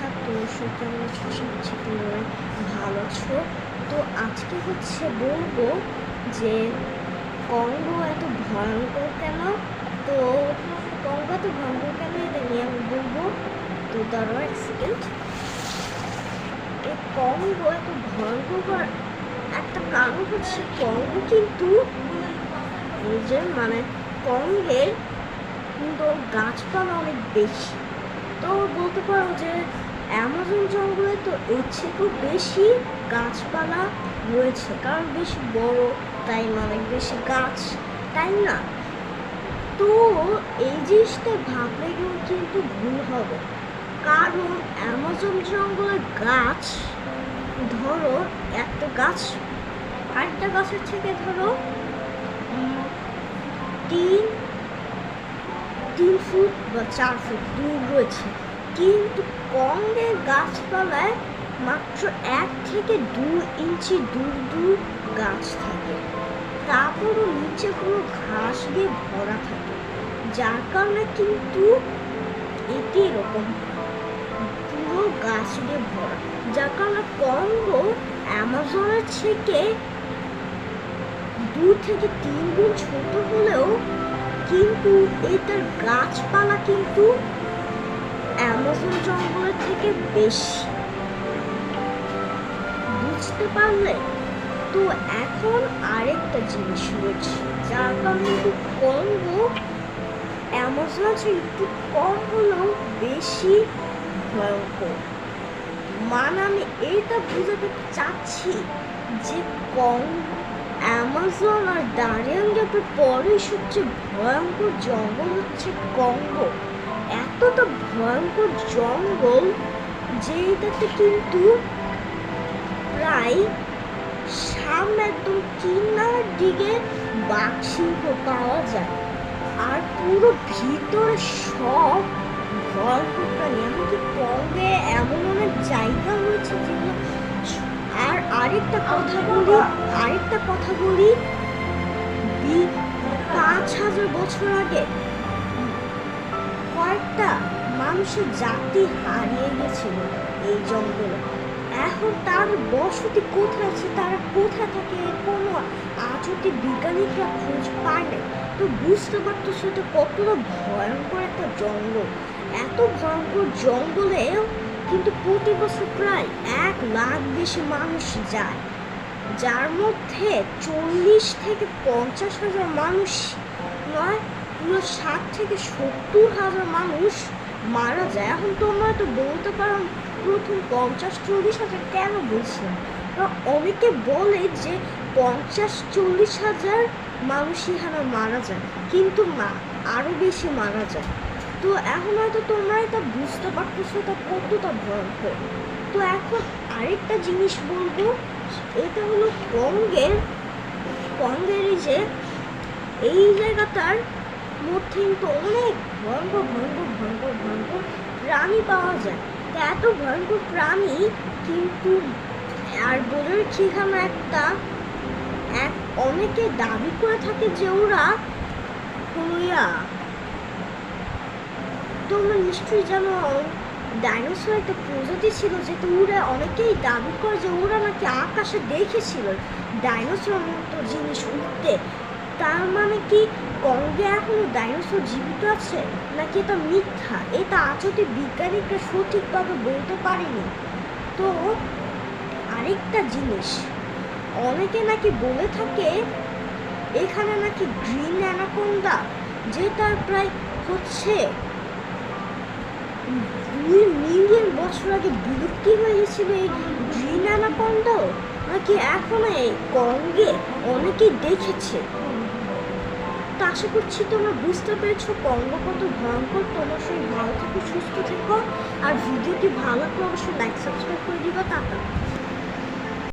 আচ্ছা আছো আশা করছি তোমরা ভালো আছো তো আজকে হচ্ছে বলব যে কঙ্গো এত ভয়ঙ্কর কেন তো কঙ্গো এত ভয়ঙ্কর কেন এটা নিয়ে আমি বলব তো দাঁড়াও এক সেকেন্ড এই কঙ্গো এত ভয়ঙ্কর একটা কারণ হচ্ছে কঙ্গো কিন্তু যে মানে কঙ্গের কিন্তু গাছপালা অনেক বেশি তো বলতে পারো যে অ্যামাজন জঙ্গলে তো এর থেকেও বেশি গাছপালা রয়েছে। কারণ বেশি বড়, তাই অনেক বেশি গাছ, তাই না? তো এই জিনিসটা ভাবলে কিন্তু ভুল হবে। কারণ অ্যামাজন জঙ্গলের গাছ, ধরো একটা গাছ, আরেকটা গাছের থেকে ধরো তিন তিন ফুট বা চার ফুট দূর রয়েছে। কিন্তু কঙ্গের গাছপালায় মাত্র এক থেকে দু ইঞ্চি দূর দূর গাছ থাকে। তারপরও নিচে পুরো ঘাস দিয়ে ভরা থাকে, যার কারণে কিন্তু এটি এরকম পুরো গাছ দিয়ে ভরা, যার কারণে কঙ্গো অ্যামাজনের থেকে দু থেকে তিন গুণ ছোট হলেও কিন্তু এটার গাছপালা কিন্তু অ্যামাজন জঙ্গলের থেকে বেশি। বুঝতে পারলে? তো এখন আরেকটা জিনিস রয়েছে, যার কারণে কিন্তু কঙ্গো অ্যামাজন আছে একটু কম হলেও বেশি ভয়ঙ্কর। মানে আমি এইটা বোঝাতে চাচ্ছি যে কম অ্যামাজন আর দারিয়ান গ্যাপের পরে সবচেয়ে ভয়ঙ্কর জঙ্গল হচ্ছে কঙ্গো। ভয়ঙ্কর জঙ্গল যে এটাতে কিন্তু প্রায় সামনে একদম কিনার দিকে বাঘ সিংহ পাওয়া যায়। আর পুরো ভিতরে সব ভয়ঙ্কর প্রাণী এমনকি কঙ্গে এমন অনেক জায়গা রয়েছে যেগুলো আর আরেকটা কথা বলি আরেকটা কথা বলি পাঁচ হাজার বছর আগে কয়েকটা মানুষের জাতি হারিয়ে গেছিল এই জঙ্গলে। এখন তার বসতি কোথায় আছে, তারা কোথায় থাকে কোনো আজ অব্দি বিজ্ঞানীরা খোঁজ পায় না তো বুঝতে পারতো সেটা কতটা ভয়ঙ্কর একটা জঙ্গল। এত ভয়ঙ্কর জঙ্গলেও কিন্তু প্রতি বছর প্রায় এক লাখ বেশি মানুষ যায়। যার মধ্যে চল্লিশ থেকে পঞ্চাশ হাজার মানুষ নয় পুরো ষাট থেকে সত্তর হাজার মানুষ মারা যায়। এখন তোমরা তো বলতে পারো প্রথম পঞ্চাশ, চল্লিশ হাজার কেন বলছিলাম অনেকে বলে যে পঞ্চাশ, চল্লিশ হাজার মানুষ এখানে মারা যায়, কিন্তু না আরও বেশি মারা যায়। তো এখন হয়তো তোমরা এটা বুঝতে পারতেছো তা কতটা ভয়ঙ্কর। তো এখন আরেকটা জিনিস বলব, এটা হলো কঙ্গের কঙ্গের যে, এই জায়গাটার মধ্যে কিন্তু অনেক ভয়ঙ্কর ভয়ঙ্কর ভয়ঙ্কর ভয়ঙ্কর প্রাণী পাওয়া যায়। তো এত ভয়ঙ্কর প্রাণী কিন্তু আর বোঝার ঠিকানা একটা, এক অনেকে দাবি করে থাকে যে ওরা কোনো ইয়া তোমরা নিশ্চয়ই জানো ডাইনোসর একটা প্রজাতি ছিল যেটা ওরা অনেকেই দাবি করে যে ওরা নাকি আকাশে দেখেছিল। ডাইনোসর মতো জিনিস উঠতে তার মানে কি? কঙ্গে এখনও ডাইনোসর জীবিত আছে? নাকি এটা মিথ্যা? এটা আজতে বিজ্ঞানীরা সঠিকভাবে বলতে পারেনি। তো আরেকটা জিনিস, অনেকে নাকি বলে থাকে, এখানে নাকি গ্রিন অ্যানাকোন্ডা যেটার প্রায় হচ্ছে দুই মিলিয়ন বছর আগে বিলুপ্তি হয়ে গেছিল এই গ্রিন অ্যানাকোন্ডাও? নাকি এখন এই কঙ্গে অনেকেই দেখেছে? তো আশা করছি তোমরা বুঝতে পেরেছ কঙ্গ কত ভয়ঙ্কর। তোমার সেই ভালো থেকো, সুস্থ থেকো। আর ভিডিওটি ভালো লাগলে অবশ্যই লাইক সাবস্ক্রাইব করে দিবা, টাটা।